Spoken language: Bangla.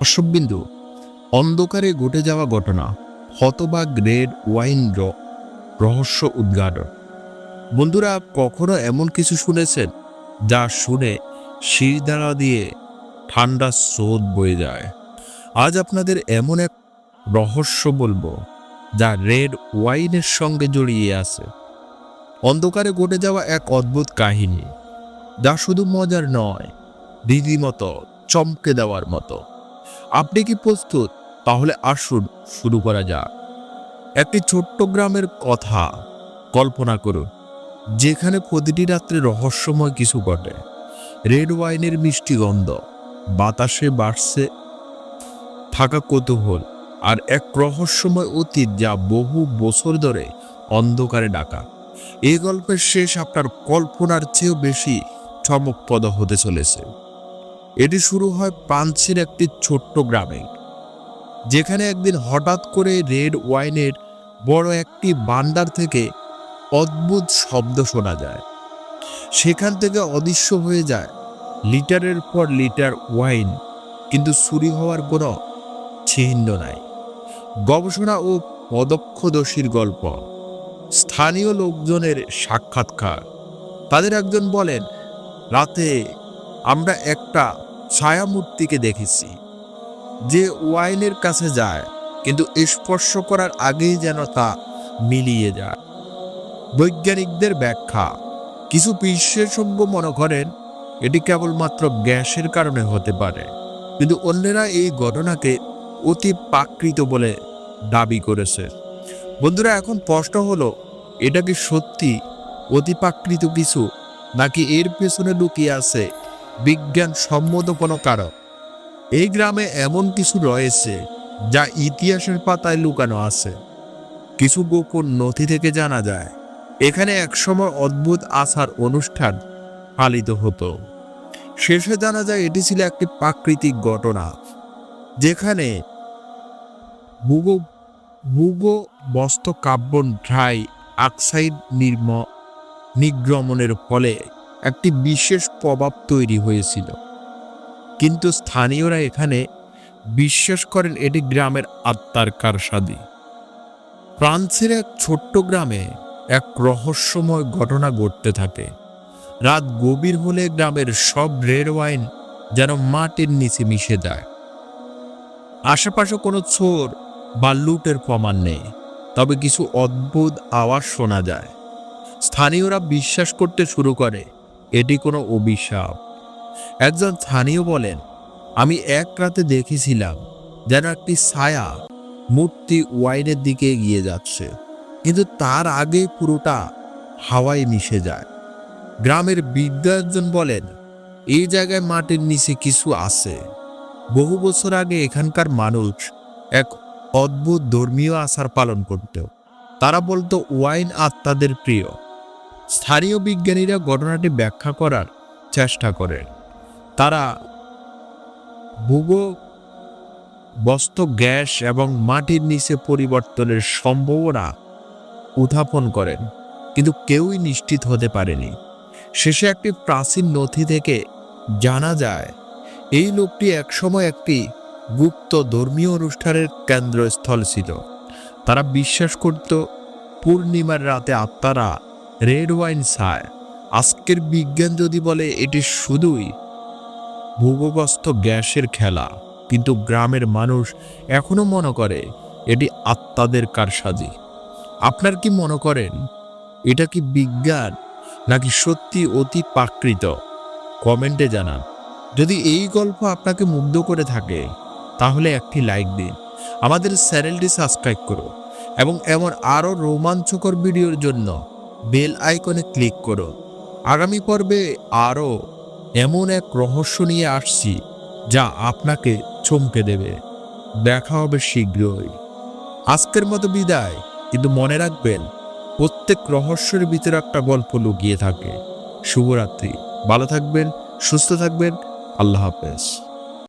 অশ্ববিন্দু অন্ধকারে ঘটে যাওয়া ঘটনা হতবা গ্রেড ওয়াইন র- রহস্য উদ্ঘাটন বন্ধুরা, কখনো এমন কিছু শুনেছেন যা শুনে শিরদাঁড়া দিয়ে ঠান্ডা স্রোত বয়ে যায়? আজ আপনাদের এমন এক রহস্য বলব, যা রেড ওয়াইনের সঙ্গে জড়িয়ে আছে। অন্ধকারে ঘটে যাওয়া এক অদ্ভুত কাহিনী, যা শুধু মজার নয়, রীতিমতো চমকে দেওয়ার মতো। আপনি কি প্রস্তুত? তাহলে আসুন, শুরু করা যাক। একটি ছোট্ট গ্রামের কথা কল্পনা করুন, যেখানে প্রতিটি রাত্রে রহস্যময় কিছু ঘটে। রেড ওয়াইনের মিষ্টি গন্ধ, বাতাসে বাড়ছে, থাকা কৌতূহল, আর এক রহস্যময় অতীত যা বহু বছর ধরে অন্ধকারে ডাকা। এই গল্পের শেষ আপনার কল্পনার চেয়েও বেশি চমকপ্রদ হতে চলেছে। এটি শুরু হয় পাঞ্চের একটি ছোট্ট গ্রামে, যেখানে একদিন হঠাৎ করে রেড ওয়াইনের বড় একটি বান্ডার থেকে অদ্ভুত শব্দ শোনা যায়। সেখান থেকে অদৃশ্য হয়ে যায় লিটারের পর লিটার ওয়াইন, কিন্তু চুরি হওয়ার কোনো চিহ্ন নাই। গবেষণা ও পদক্ষদোষীর গল্প। স্থানীয় লোকজনের সাক্ষাৎকার। তাদের একজন বলেন, রাতে আমরা একটা ছায়ামূর্তিকে দেখেছি, যে ওয়াইনের কাছে যায়, কিন্তু স্পর্শ করার আগেই যেন তা মিলিয়ে যায়। বৈজ্ঞানিকদের ব্যাখ্যা, কিছু বিশেষজ্ঞ মনে করেন, এটি কেবলমাত্র গ্যাসের কারণে হতে পারে, কিন্তু অন্যেরা এই ঘটনাকে অতি প্রাকৃত বলে দাবি করেছে। বন্ধুরা, এখন প্রশ্ন হলো, এটা কি সত্যি অতিপ্রাকৃত কিছু, নাকি এর পেছনে লুকিয়ে আছে বিজ্ঞান সম্মত কোনো কারণ এই গ্রামে এমন কিছু রয়েছে যা ইতিহাসের পাতায় লুকানো আছে। কিছু গোপন নথি থেকে জানা যায়, এখানে একসময় অদ্ভুত আসার অনুষ্ঠান পালিত হতো। শেষে জানা যায় এটি ছিল একটি প্রাকৃতিক ঘটনা, যেখানে ভূগো ভূগো বস্ত কার্বন ড্রাই অক্সাইড নির্ম, নির্গমনের ফলে একটি বিশেষ প্রভাব তৈরি হয়েছিল। কিন্তু স্থানীয়রা এখানে বিশ্বাস করেন এটি গ্রামের আত্মার কারসাদি ফ্রান্সের এক ছোট্ট গ্রামে এক রহস্যময় ঘটনা ঘটতে থাকে। রাত গভীর হলে গ্রামের সব রেড ওয়াইন যেন মাটির নিচে মিশে যায়। আশেপাশে কোনো চোর বা লুটের প্রমাণ নেই, তবে কিছু অদ্ভুত আওয়াজ শোনা যায়। স্থানীয়রা বিশ্বাস করতে শুরু করে এটি কোনো অভিশাপ। একজন স্থানীয় বলেন, আমি এক রাতে দেখেছিলাম যেন একটি ছায়া মূর্তি ওয়াইনের দিকে এগিয়ে যাচ্ছে, কিন্তু তার আগে পুরোটা হাওয়ায় মিশে যায়। গ্রামের বিদ্যা একজন বলেন, এই জায়গায় মাটির নিচে কিছু আছে। বহু বছর আগে এখানকার মানুষ এক অদ্ভুত ধর্মীয় আচার পালন করত। তারা বলতো, ওয়াইন আত্মাদের প্রিয়। স্থানীয় বিজ্ঞানীরা ঘটনাটি ব্যাখ্যা করার চেষ্টা করেন। তারা ভূগো বস্ত, গ্যাস এবং মাটির নিচে পরিবর্তনের সম্ভাবনা উত্থাপন করেন, কিন্তু কেউই নিশ্চিত হতে পারেনি। শেষে একটি প্রাচীন নথি থেকে জানা যায়, এই লোকটি একসময় একটি গুপ্ত ধর্মীয় অনুষ্ঠানের কেন্দ্রস্থল ছিল। তারা বিশ্বাস করত, পূর্ণিমার রাতে আত্মারা রেড ওয়াইন ছায়। আজকের বিজ্ঞান যদি বলে এটি শুধুই ভূগোগস্থ গ্যাসের খেলা, কিন্তু গ্রামের মানুষ এখনও মনে করে এটি আত্মাদের কারসাজি। আপনার কি মনে করেন, এটা কি বিজ্ঞান নাকি সত্যি অতি প্রাকৃত? কমেন্টে জানান। যদি এই গল্প আপনাকে মুগ্ধ করে থাকে, তাহলে একটি লাইক দিন, আমাদের চ্যানেলটি সাবস্ক্রাইব করুন, এবং এমন আরও রোমাঞ্চকর ভিডিওর জন্য বেল আইকনে ক্লিক করো। আগামী পর্বে আরও এমন এক রহস্য নিয়ে আসছি, যা আপনাকে চমকে দেবে। দেখা হবে শীঘ্রই। আজকের মতো বিদায়। কিন্তু মনে রাখবেন, প্রত্যেক রহস্যের ভিতরে একটা গল্প লুকিয়ে থাকে। শুভরাত্রি। ভালো থাকবেন, সুস্থ থাকবেন। আল্লাহ হাফেজ।